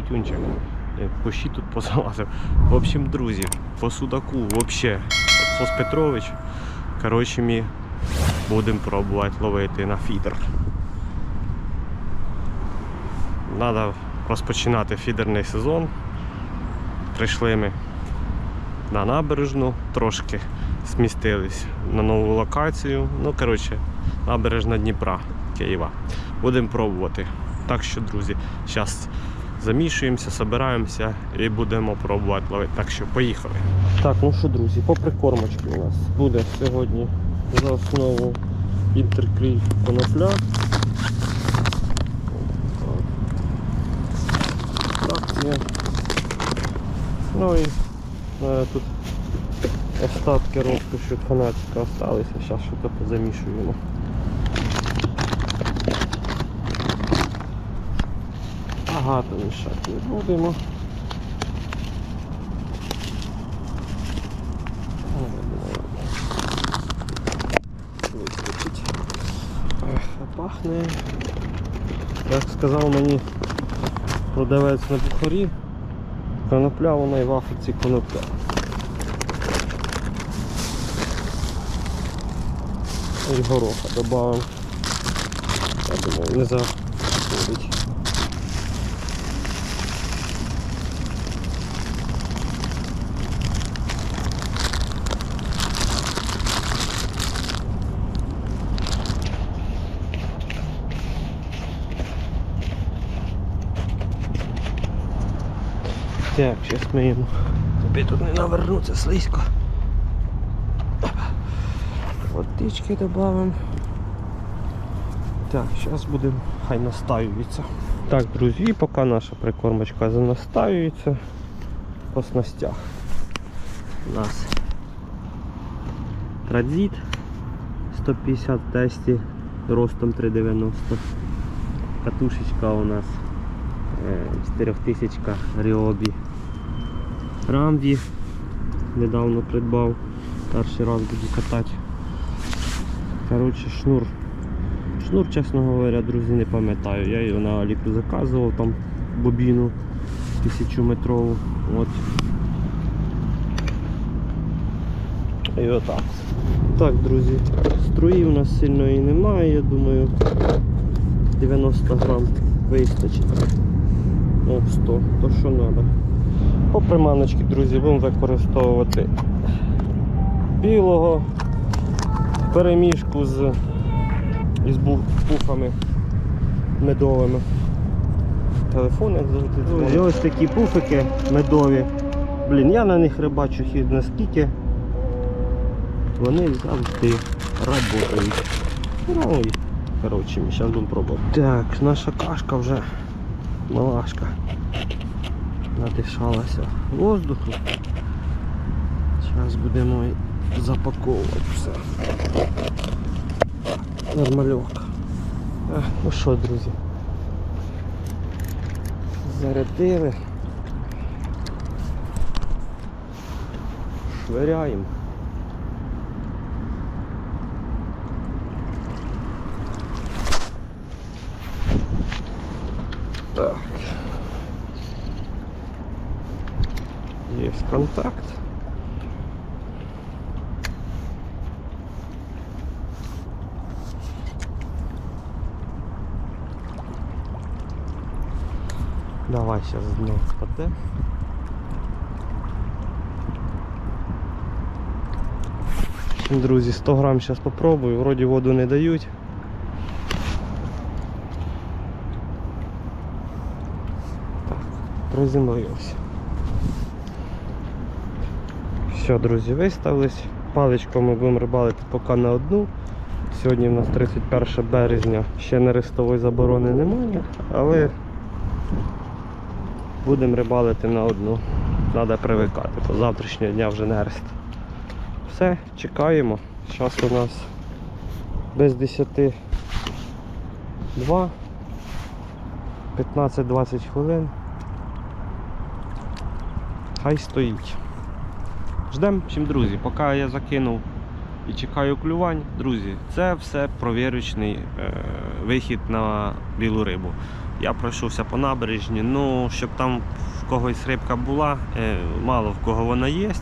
Петюнчик. Е, По щі тут позалазив. В общем, друзі, по судаку взагалі Сос Петрович. Коротше, ми будемо пробувати ловити на фідер. Треба розпочинати фідерний сезон. Прийшли ми на набережну, трошки смістились на нову локацію. Ну, коротше, набережна Дніпра, Києва. Будемо пробувати. Так що, друзі, зараз замішуємося, збираємося і будемо пробувати ловити. Так що поїхали. Так, ну що, друзі, по прикормочці у нас буде сьогодні за основу інтеркрій конопля. Так, є. Ну і е, тут остатки розпишу від фанатика залишилися. Зараз щось позамішуємо. Багато мішати не будемо. Пахне. Як сказав мені продавець на бухарі, конопля вона і в Африці конопля. І гороха додамо. Я думаю, не заходить. Так, зараз ми тобі тут не навернуться слизько. Водички додамо. Так, зараз будемо хай настаюється. Так, друзі, поки наша прикормочка занастаюється по снастях. У нас традзит 150 тесті ростом 3,90. Катушечка у нас е, 4000 Ріобі. Рамбі недавно придбав. Перший раз буду катати. Коротше, шнур. Шнур, чесно говоря, друзі, не пам'ятаю. Я його на Аліку заказував, там бобіну 1000 метрову. От. І отак. Так, друзі, струї у нас сильної немає, я думаю 90 грам вистачить. Об 100, то що треба. По приманочці, друзі, будемо використовувати білого в переміжку з із пуфами медовими. Телефон як завжди. Друзі, ось такі пуфики медові. Блін, я на них рибачу хід наскільки. Вони завжди працюють. Ну і коротше, ми зараз будемо пробувати. Так, наша кашка вже малашка надишалася воздуху. Зараз будемо запаковувати все. Нормальок. Ну що, друзі? Зарядили. Швиряємо. Так. Есть контакт. Давай сейчас дно спаде. Друзі, 100 грам зараз попробую, вроді воду не дають. Так, приземлився. Все, друзі, виставились. Паличками будемо рибалити поки на одну. Сьогодні в нас 31 березня, ще нерестової заборони немає, але будемо рибалити на одну. Треба привикати, бо завтрашнього дня вже нерест. Все, чекаємо. Зараз у нас без 10 2 15-20 хвилин. Хай стоїть. Ждемо всім, друзі, поки я закинув і чекаю клювань, друзі, це все провірочний е, вихід на білу рибу. Я пройшовся по набережні, ну, щоб там в когось рибка була, е, мало в кого вона є,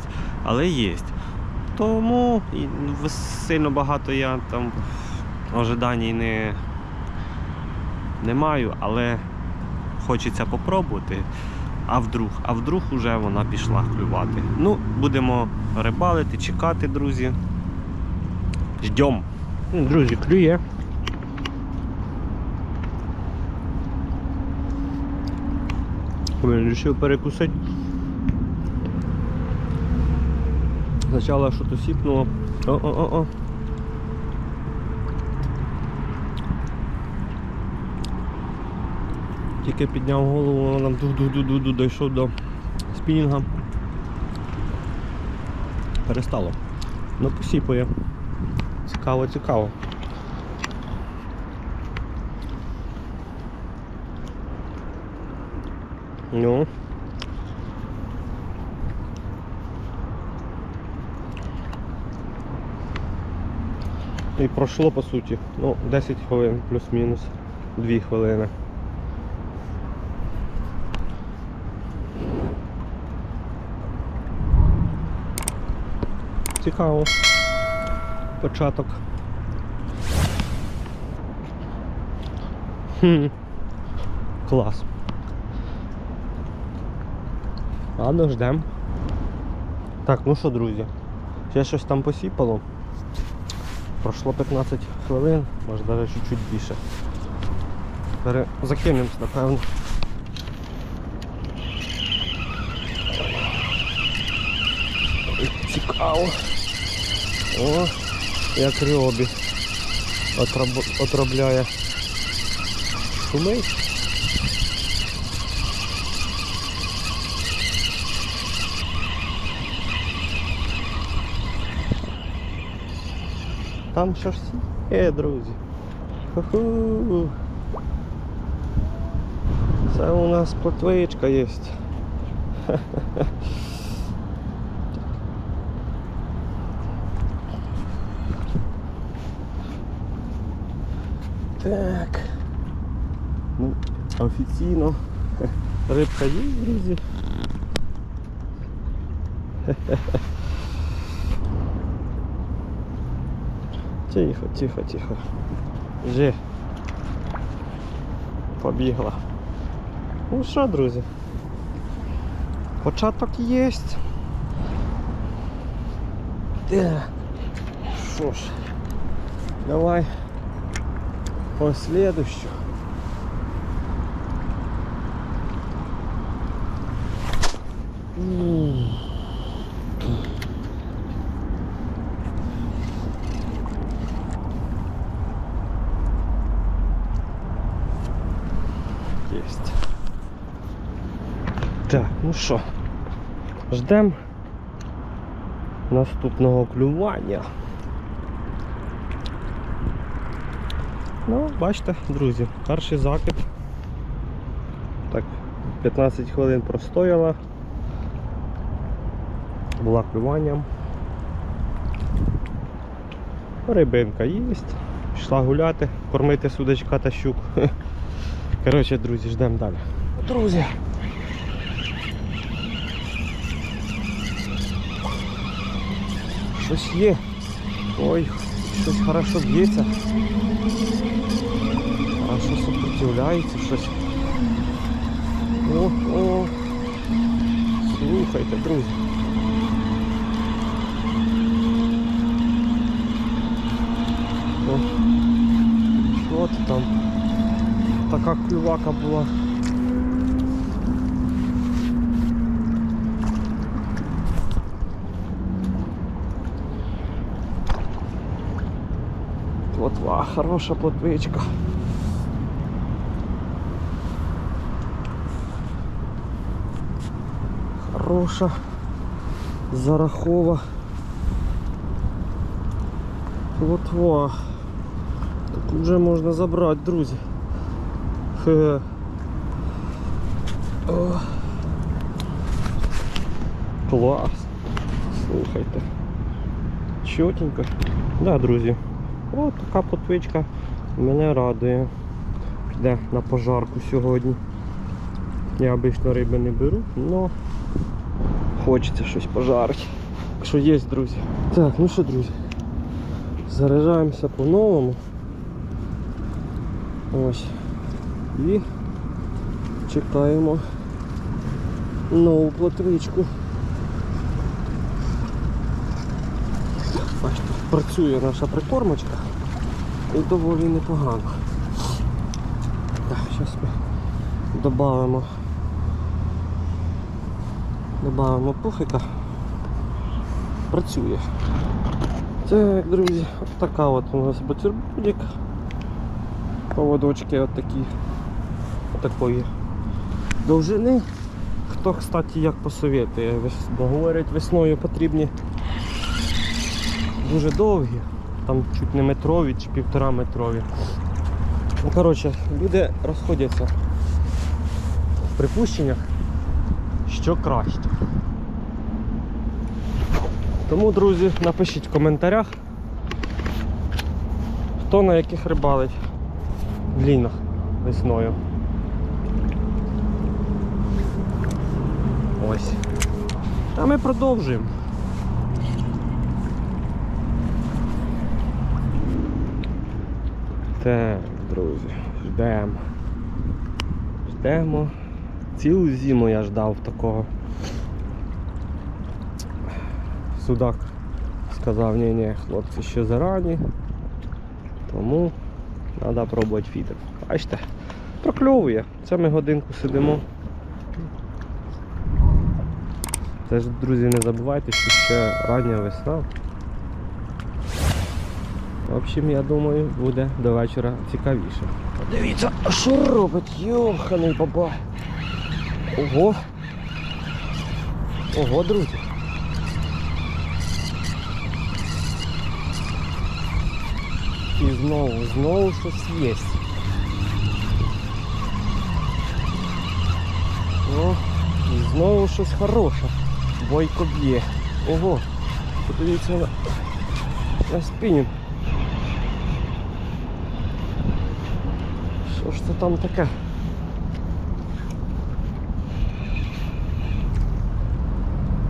але є. Тому і сильно багато я там ожидань не, не маю, але хочеться попробувати. А вдруг, а вдруг уже вона пішла клювати. Ну, будемо рибалити, чекати, друзі. Ждем. Друзі, клює. Вирішив перекусити. Спочатку щось сіпнуло. О-о-о-о. Тільки підняв голову, воно нам ду-ду-ду-ду дійшов до спінінга. Перестало. Ну посіпує. Цікаво, цікаво. Ну. І пройшло по суті. Ну, 10 хвилин плюс-мінус. 2 хвилини. Цікаво. Початок. Хм. Клас. Ладно, ждем. Так, ну що, друзі, ще щось там посіпало. Пройшло 15 хвилин, може навіть чуть-чуть більше. Закинемось, напевно. Цікаво. О, як ріобі отраб... отробляє. Шумить. Там що ж є, друзі. Ху-ху. Це у нас плотвичка є. Так. Ну, офіційно рибка є, друзі. Тихо, тихо, тихо. Вже побігла. Ну що, друзі? Початок є. Що ж, давай по следующую. М. Есть. Так, ну що, ждем наступного клювання. Ну, бачите, друзі, перший закид. Так, 15 хвилин простояла. Була клюванням. Рибинка є. Пішла гуляти, кормити судачка та щук. Коротше, друзі, ждемо далі. Друзі. Щось є. Ой, щось хорошо б'ється. А що сопротивляється щось. О, о. Слухайте, друзі. О, що ти там? Така клювака була. Плотва, хороша плотвичка. Хороша, зарахова. Плотва. Вже можна забрати, друзі. Клас. Слухайте. Чотенько. Да, друзі. О, така потвичка мене радує. Піде на пожарку сьогодні. Я обично риби не беру, але хочеться щось пожарити. Що є, друзі. Так, ну що, друзі. Заряджаємося по-новому. Ось. І чекаємо нову плотвичку. Бачите, працює наша прикормочка і доволі непогано. Так, зараз ми додамо додамо пуфика. Працює. Так, друзі, от така от у нас бутербродик. Поводочки от такі. Такої довжини. Хто, кстати, як посоветує, бо говорять, весною потрібні дуже довгі, там чуть не метрові чи півтора метрові. Ну, коротше, люди розходяться в припущеннях, що краще. Тому, друзі, напишіть в коментарях, хто на яких рибалить в весною. Ось. А ми продовжуємо. Так, друзі, ждемо. Ждемо. Цілу зиму я ждав такого. Судак сказав, ні ні хлопці, ще зарані. Тому треба пробувати фідер. Бачите, прокльовує. Це ми годинку сидимо. Це ж, друзі, не забувайте, що ще рання весна. В общем, я думаю, буде до вечора цікавіше. Дивіться, що робить? Йоханий баба. Ого. Ого, друзі. знову, знову щось є. О, і знову щось хороше. Бойко б'є. Ого. Подивіться на, на спінінг. Що ж це там таке?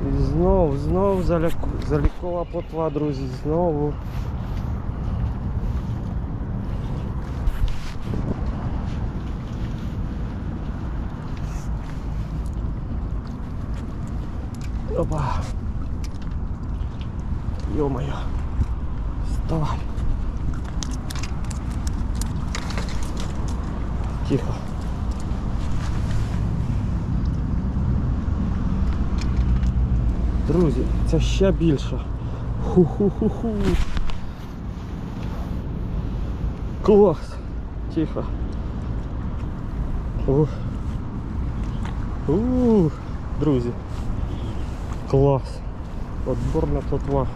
І знов, знов заляку, залікова плотва, друзі, знову. Опа. Ё-моё. Вставай. Тихо. Друзі, це ще більше. Ху-ху-ху-ху. Клас. Тихо. Ух. Ух. Друзі. Клас. Отборна плотва.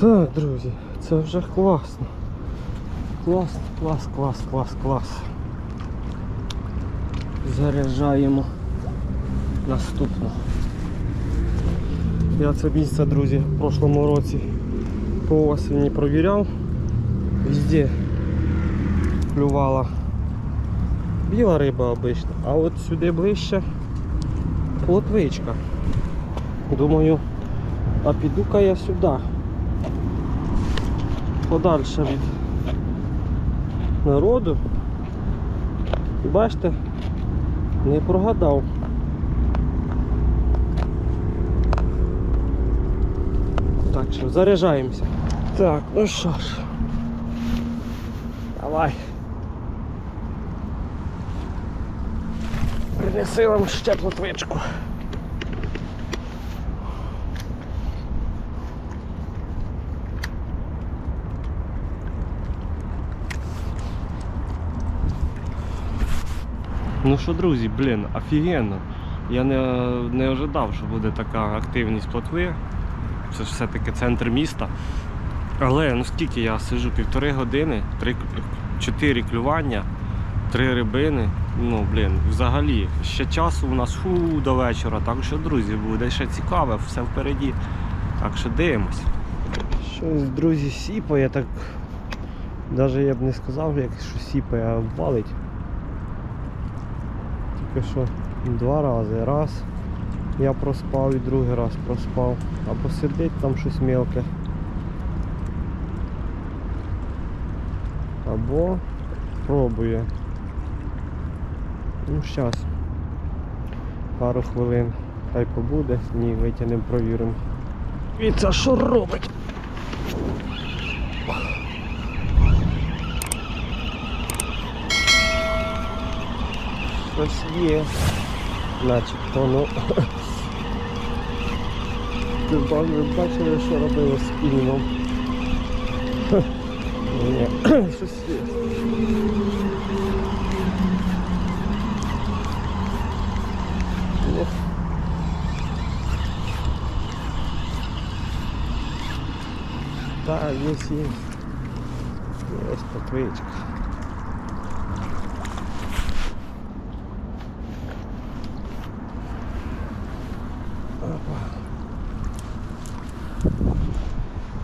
Так, друзі, це вже класно. Клас, клас, клас, клас, клас. Заряджаємо наступну. Я це місце, друзі, в прошлому році по осені провіряв. Везде клювала біла риба обична, а от сюди ближче плотвичка. Думаю, а піду-ка я сюди. Подальше від народу. І бачите, не прогадав. Так що заряджаємося. Так, ну що ж. Давай. Принеси вам ще плотвичку. Ну що, друзі, блін, офігенно. Я не не ожидав, що буде така активність плотви. Це ж все-таки центр міста. Але ну скільки я сижу, півтори години, три, чотири клювання три рибини. Ну, блін, взагалі, ще часу у нас фу, до вечора. Так що, друзі, буде ще цікаве, все впереді. Так що дивимось. Щось, друзі, сіпає, так. Навіть я б не сказав, як що сіпає, а валить. Тільки що два рази. Раз я проспав і другий раз проспав. А посидить там щось мелке. Або пробує. Ну щас. Пару хвилин. Хай побуде. Ні, витягнемо, провіримо. І це що робить? Щось є. Начебто, ну. Ви бачили, що робили з піном? Ні, щось є. Ну. Так, є, є. Є потвичка.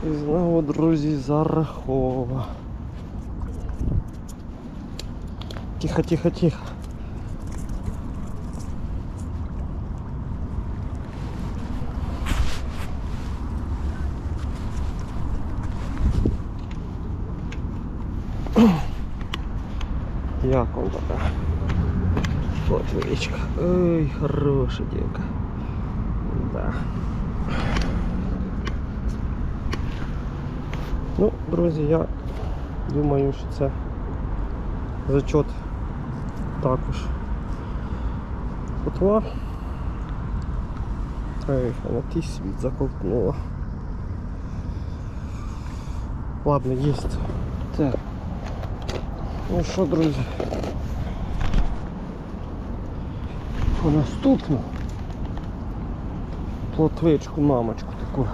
І знову, друзі, зарахова. Тихо, тихо, тихо. Як он така? Плотвичка. Ой, хороша дівка. Да. Ну, друзі, я думаю, що це зачот також. Котла. Ей, вона ті світ заковтнула. Ладно, єсть. Так. Ну що, друзі? По наступну плотвичку, мамочку таку.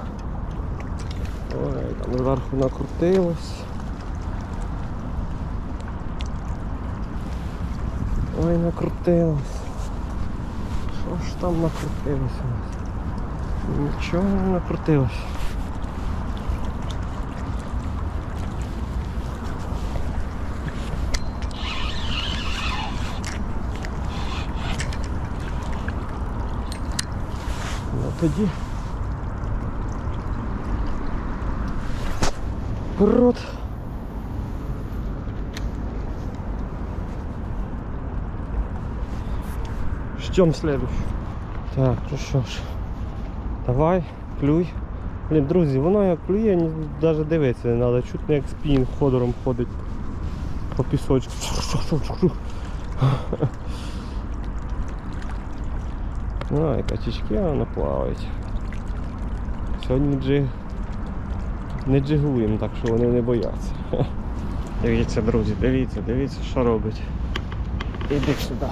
Ой, там зверху накрутилось. Ой, накрутилось. Що ж там накрутилось у нас? Нічого не накрутилось. Тоді. Рот. Ждем следующую. Так, ну що ж. Давай, клюй. Блін, друзі, воно як клює, ні- навіть дивитися не треба. Чутно як спін ходором ходить по пісочку. Ну, і качечки воно плавають. Сьогодні джиг не джигуємо, так що вони не бояться. Дивіться, друзі, дивіться, дивіться, що робить. Іди сюди.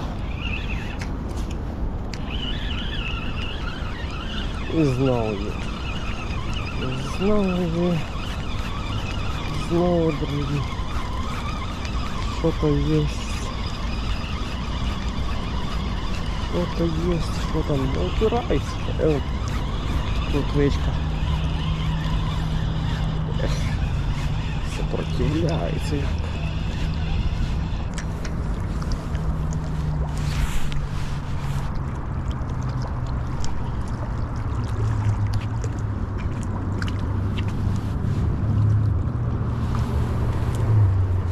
І знову є. Знову є. Знову, друзі. Що то є. Що то є, що там, опирайся. Плотвичка. Сопротивляється. як.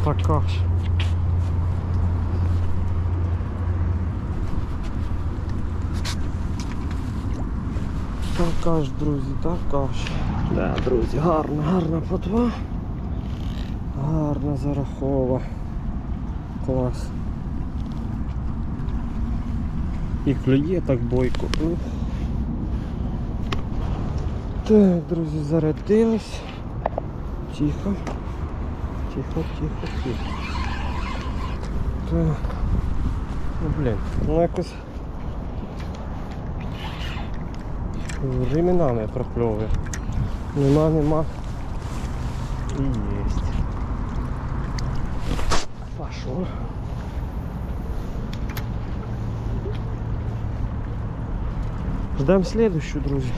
Така ж. Ж, друзі, така ж. Да, друзі, гарна, гарна плотва. Гарна зарахова. Клас. І клює так бойко. Ух. Так, друзі, зарядились. Тихо. Тихо, тихо, тихо. Так. Ну блін, ну якось временами прокльовує. Нема, нема. І єсть. Пошел. Ждем следующую, друзі.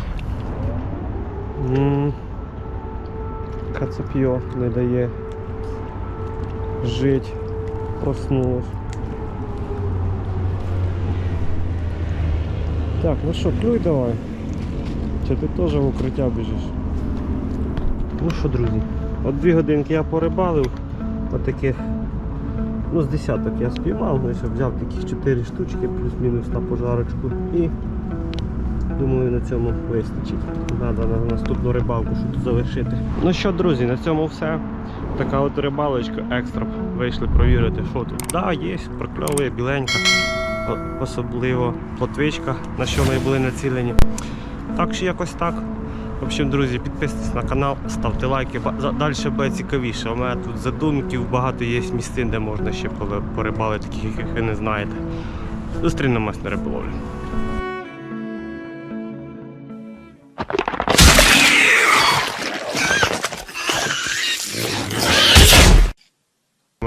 М, Кацапьо не дає жить. Проснулась. Так, ну що, клюй давай. Чи ти теж в укриття біжиш? Ну що, друзі, от дві годинки я порибалив, отаких, ну з десяток я спіймав, ну, що взяв таких 4 штучки, плюс-мінус на пожарочку і думаю на цьому вистачить. Треба на наступну рибалку щоб завершити. Ну що, друзі, на цьому все. Така от рибалочка екстра. Вийшли провірити, що тут. Так, да, є, прокльовує біленька, особливо плотвичка, на що ми були націлені. Так що якось так. В общем, друзі, підписуйтесь на канал, ставте лайки. Далі буде цікавіше. У мене тут задумків, багато є місцин, де можна ще порибалити, таких, яких ви не знаєте. Зустрінемось на риболовлі.